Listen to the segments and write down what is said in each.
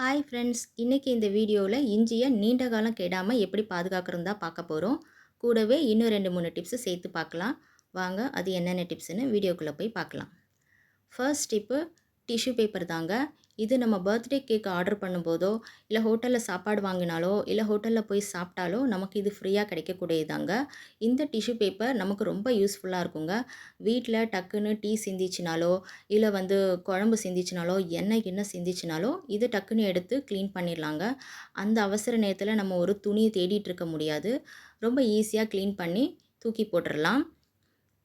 Hi friends இன்றைக்கி இந்த வீடியோவில் இஞ்சியை நீண்ட காலம் கெடாமல் எப்படி பாதுகாக்கிறது தான் பார்க்க போகிறோம் கூடவே இன்னும் ரெண்டு மூணு டிப்ஸு சேர்த்து பார்க்கலாம். வாங்க அது என்னென்ன டிப்ஸுன்னு வீடியோக்குள்ளே போய் பார்க்கலாம். ஃபர்ஸ்ட் டிப்பு டிஷ்யூ பேப்பர் தாங்க. இது நம்ம பர்த்டே கேக் ஆர்டர் பண்ணும்போதோ இல்லை ஹோட்டலில் சாப்பாடு வாங்கினாலோ இல்லை ஹோட்டலில் போய் சாப்பிட்டாலோ நமக்கு இது ஃப்ரீயாக கிடைக்கக்கூடியதாங்க இந்த டிஷ்யூ பேப்பர் நமக்கு ரொம்ப யூஸ்ஃபுல்லாக இருக்குங்க. வீட்டில் டக்குன்னு டீ சிந்திச்சினாலோ இல்லை வந்து குழம்பு சிந்திச்சினாலோ எண்ணெய் கிண்ணெய் சிந்திச்சினாலோ இது டக்குன்னு எடுத்து க்ளீன் பண்ணிடலாங்க. அந்த அவசர நேரத்தில் நம்ம ஒரு துணியை தேடிட்டு இருக்க முடியாது. ரொம்ப ஈஸியாக க்ளீன் பண்ணி தூக்கி போட்டுடலாம்.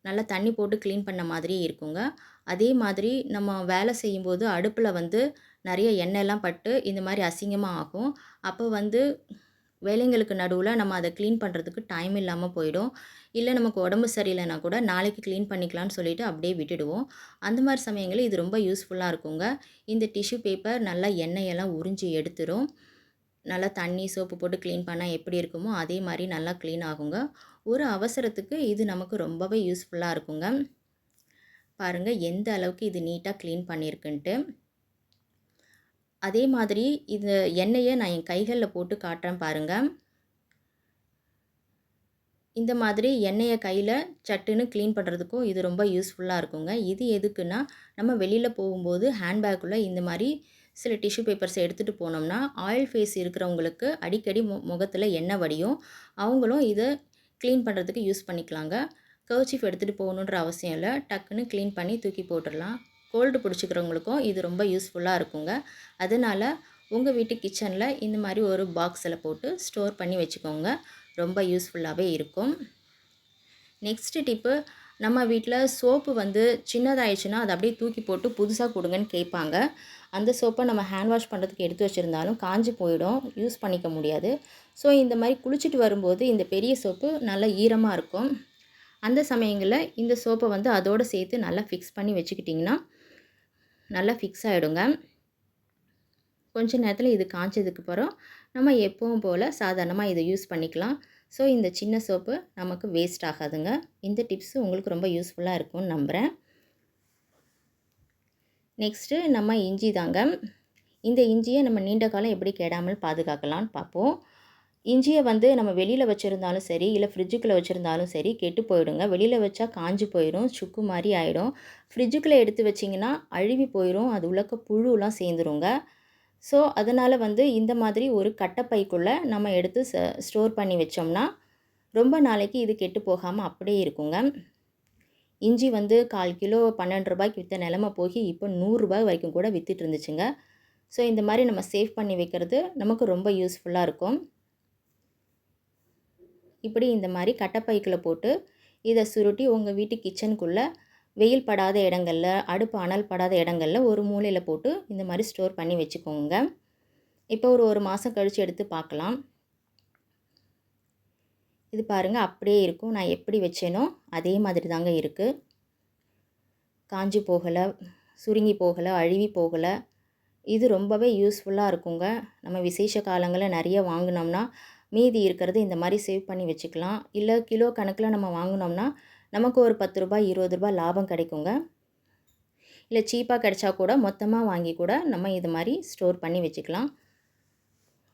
நல்லா தண்ணி போட்டு க்ளீன் பண்ண மாதிரியே இருக்குங்க. அதே மாதிரி நம்ம வேலை செய்யும்போது அடுப்பில் வந்து நிறைய எண்ணெய்லாம் பட்டு இந்த மாதிரி அசிங்கமாக ஆகும். அப்போ வந்து வேலைங்களுக்கு நடுவில் நம்ம அதை க்ளீன் பண்ணுறதுக்கு டைம் இல்லாமல் போயிடும். இல்லை நமக்கு உடம்பு சரியில்லைனா கூட நாளைக்கு க்ளீன் பண்ணிக்கலாம்னு சொல்லிட்டு அப்படியே விட்டுடுவோம். அந்த மாதிரி சமயங்களில் இது ரொம்ப யூஸ்ஃபுல்லாக இருக்குங்க. இந்த டிஷ்யூ பேப்பர் நல்லா எண்ணெயெல்லாம் உறிஞ்சி எடுத்துரும். நல்லா தண்ணி சோப்பு போட்டு க்ளீன் பண்ணால் எப்படி இருக்குமோ அதே மாதிரி நல்லா க்ளீன் ஆகுங்க. ஒரு அவசரத்துக்கு இது நமக்கு ரொம்பவே யூஸ்ஃபுல்லாக இருக்குங்க. பாருங்கள் எந்த அளவுக்கு இது நீட்டாக க்ளீன் பண்ணியிருக்குன்ட்டு அதே மாதிரி இந்த எண்ணெயை நான் என் கைகளில் போட்டு காட்டுறேன் பாருங்கள் இந்த மாதிரி எண்ணெயை கையில் சட்டுன்னு க்ளீன் பண்ணுறதுக்கும் இது ரொம்ப யூஸ்ஃபுல்லாக இருக்குங்க. இது எதுக்குன்னா நம்ம வெளியில் போகும்போது ஹேண்ட்பேக்குள்ளே இந்த மாதிரி சில டிஷ்யூ பேப்பர்ஸ் எடுத்துகிட்டு போனோம்னா ஆயில் ஃபேஸ் இருக்கிறவங்களுக்கு அடிக்கடி மு முகத்தில் எண்ணெய் வடியும். அவங்களும் இதை க்ளீன் பண்ணுறதுக்கு யூஸ் பண்ணிக்கலாங்க. கர்ச்சீஃப் எடுத்துகிட்டு போகணுன்ற அவசியம் இல்லை. டக்குன்னு க்ளீன் பண்ணி தூக்கி போட்டுடலாம். கோல்டு பிடிச்சிக்கிறவங்களுக்கும் இது ரொம்ப யூஸ்ஃபுல்லாக இருக்குங்க. அதனால் உங்கள் வீட்டு கிச்சனில் இந்த மாதிரி ஒரு பாக்ஸில் போட்டு ஸ்டோர் பண்ணி வச்சுக்கோங்க. ரொம்ப யூஸ்ஃபுல்லாகவே இருக்கும். நெக்ஸ்ட்டு டிப்பு நம்ம வீட்டில் சோப்பு வந்து சின்னதாயிடுச்சுன்னா அதை அப்படியே தூக்கி போட்டு புதுசாக கொடுங்கன்னு கேட்பாங்க. அந்த சோப்பை நம்ம ஹேண்ட் வாஷ் பண்ணுறதுக்கு எடுத்து வச்சுருந்தாலும் காஞ்சி போயிடும். யூஸ் பண்ணிக்க முடியாது. ஸோ இந்த மாதிரி குளிச்சுட்டு வரும்போது இந்த பெரிய சோப்பு நல்லா ஈரமாக இருக்கும். அந்த சமயங்களில் இந்த சோப்பை வந்து அதோடு சேர்த்து நல்லா ஃபிக்ஸ் பண்ணி வச்சுக்கிட்டிங்கன்னா நல்லா ஃபிக்ஸ் ஆகிடுங்க கொஞ்ச நேரத்தில் இது காய்ச்சதுக்கு அப்புறம் நம்ம எப்பவும் போல் சாதாரணமாக இதை யூஸ் பண்ணிக்கலாம். ஸோ இந்த சின்ன சோப்பு நமக்கு வேஸ்ட் ஆகாதுங்க. இந்த டிப்ஸு உங்களுக்கு ரொம்ப யூஸ்ஃபுல்லாக இருக்கும்னு நம்புகிறேன் நெக்ஸ்ட்டு நம்ம இஞ்சி தாங்க. இந்த இஞ்சியை நம்ம நீண்ட காலம் எப்படி கெடாமல் பாதுகாக்கலாம்னு பார்ப்போம். இஞ்சியை வந்து நம்ம வெளியில் வச்சுருந்தாலும் சரி இல்லை ஃப்ரிட்ஜுக்குள்ளே வச்சுருந்தாலும் சரி கெட்டு போயிடுங்க. வெளியில் வச்சா காஞ்சி போயிடும் சுக்கு மாதிரி ஆகிடும் ஃப்ரிட்ஜுக்குள்ளே எடுத்து வச்சிங்கன்னா அழுவி போயிடும் அது உள்ளக்க புழுலாம் சேர்ந்துருங்க. ஸோ அதனால் வந்து இந்த மாதிரி ஒரு கட்டப்பைக்குள்ளே நம்ம எடுத்து ச ஸ்டோர் பண்ணி வச்சோம்னா ரொம்ப நாளைக்கு இது கெட்டு போகாமல் அப்படியே இருக்குங்க. இஞ்சி வந்து கால் கிலோ பன்னெண்டு ரூபாய்க்கு விற்ற நிலமை போய் இப்போ நூறுரூபாய் வரைக்கும் கூட விற்றுட்டு இருந்துச்சுங்க. ஸோ இந்த மாதிரி நம்ம சேவ் பண்ணி வைக்கிறது நமக்கு ரொம்ப யூஸ்ஃபுல்லாக இருக்கும். இப்படி இந்த மாதிரி கட்டைப்பைக்கில் போட்டு இதை சுருட்டி உங்கள் வீட்டு கிச்சனுக்குள்ளே வெயில் படாத இடங்களில் அடுப்பு அனல் படாத இடங்களில் ஒரு மூலையில் போட்டு இந்த மாதிரி ஸ்டோர் பண்ணி வச்சுக்கோங்க. இப்போ ஒரு ஒரு மாதம் கழித்து எடுத்து பார்க்கலாம். இது பாருங்கள் அப்படியே இருக்கும். நான் எப்படி வச்சேனோ அதே மாதிரி தாங்க இருக்குது காஞ்சி போகலை சுருங்கி போகலை அழுவி போகலை. இது ரொம்பவே யூஸ்ஃபுல்லாக இருக்குங்க. நம்ம விசேஷ காலங்களில் நிறைய வாங்கினோம்னா மீதி இருக்கிறது இந்த மாதிரி சேவ் பண்ணி வச்சுக்கலாம். இல்லை கிலோ கணக்கில் நம்ம வாங்கினோம்னா நமக்கு ஒரு பத்து ரூபாய் இருபது ரூபாய் லாபம் கிடைக்குங்க. இல்லை சீப்பாக கிடைச்சா கூட மொத்தமாக வாங்கி கூட நம்ம இது மாதிரி ஸ்டோர் பண்ணி வச்சுக்கலாம்.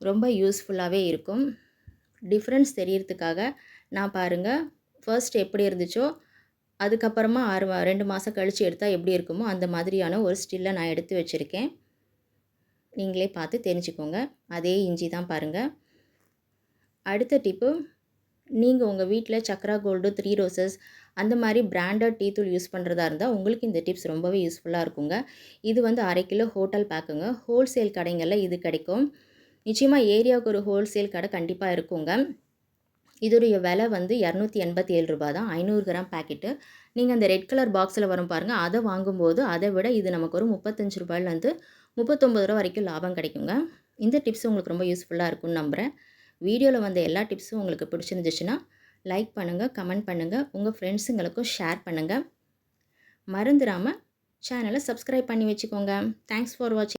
ரொம்ப யூஸ்ஃபுல்லாகவே இருக்கும். டிஃப்ரென்ஸ் தெரியறதுக்காக நான் பாருங்கள் ஃபர்ஸ்ட் எப்படி இருந்துச்சோ அதுக்கப்புறமா ஆறு ரெண்டு மாதம் கழித்து எடுத்தால் எப்படி இருக்குமோ அந்த மாதிரியான ஒரு ஸ்டில்லை நான் எடுத்து வச்சுருக்கேன். நீங்களே பார்த்து தெரிஞ்சுக்கோங்க. அதே இஞ்சி தான் பாருங்கள் அடுத்த டிப்பு நீங்கள் உங்கள் வீட்டில் சக்ரா கோல்டு த்ரீ ரோசஸ் அந்த மாதிரி பிராண்டட் டீ தூள் யூஸ் பண்ணுறதா இருந்தால் உங்களுக்கு இந்த டிப்ஸ் ரொம்பவே யூஸ்ஃபுல்லாக இருக்குங்க. இது வந்து அரை கிலோ ஹோட்டல் பேக்குங்க ஹோல்சேல் கடைங்களில் இது கிடைக்கும். நிச்சயமாக ஏரியாவுக்கு ஒரு ஹோல்சேல் கடை கண்டிப்பாக இருக்குங்க. இதோடைய விலை வந்து இரநூத்தி எண்பத்தி ஏழு ரூபா தான். ஐநூறு கிராம் பேக்கெட்டு நீங்கள் அந்த ரெட் கலர் பாக்ஸில் வரும் பாருங்கள் அதை வாங்கும்போது அதை விட இது நமக்கு ஒரு முப்பத்தஞ்சு ரூபாயிலேருந்து முப்பத்தொம்பது ரூபா வரைக்கும் லாபம் கிடைக்குங்க. இந்த டிப்ஸ் உங்களுக்கு ரொம்ப யூஸ்ஃபுல்லாக இருக்கும்னு நம்புகிறேன் வீடியோவில் வந்த எல்லா டிப்ஸும் உங்களுக்கு பிடிச்சிருந்துச்சுன்னா லைக் பண்ணுங்கள் கமெண்ட் பண்ணுங்கள் உங்கள் ஃப்ரெண்ட்ஸுங்களுக்கும் ஷேர் பண்ணுங்கள் மறந்துடாமல் சேனலை சப்ஸ்கிரைப் பண்ணி வச்சுக்கோங்க. தேங்க்ஸ் ஃபார் வாட்சிங்